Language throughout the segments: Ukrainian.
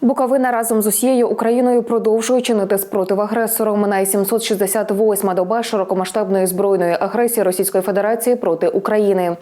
Буковина разом з усією Україною продовжує чинити спротив агресору. Минає 768-ма доба широкомасштабної збройної агресії Російської Федерації проти України.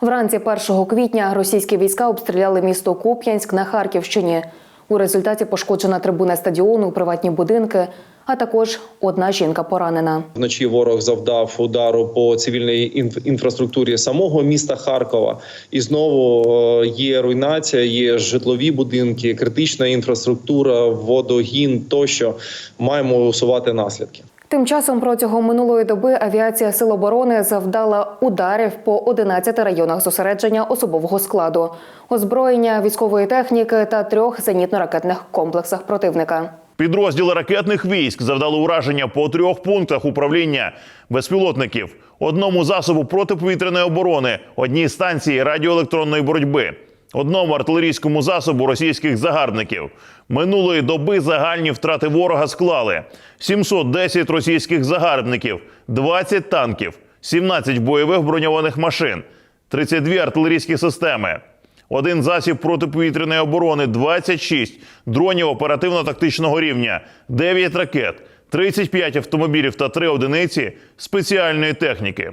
Вранці 1 квітня російські війська обстріляли місто Куп'янськ на Харківщині. У результаті пошкоджена трибуна стадіону, приватні будинки, а також одна жінка поранена. Вночі ворог завдав удару по цивільній інф- інфраструктурі самого міста Харкова, і знову е, є руйнація, є житлові будинки, критична інфраструктура, водогін тощо маємо усувати наслідки. Тим часом протягом минулої доби авіація Сил оборони завдала ударів по 11 районах зосередження особового складу, озброєння військової техніки та трьох зенітно-ракетних комплексах противника. Підрозділи ракетних військ завдали ураження по трьох пунктах управління. Безпілотників, одному засобу протиповітряної оборони, одній станції радіоелектронної боротьби, одному артилерійському засобу російських загарбників. Минулої доби загальні втрати ворога склали 710 російських загарбників, 20 танків, 17 бойових броньованих машин, 32 артилерійські системи. Один засіб протиповітряної оборони, 26 дронів оперативно-тактичного рівня, 9 ракет, 35 автомобілів та 3 одиниці спеціальної техніки.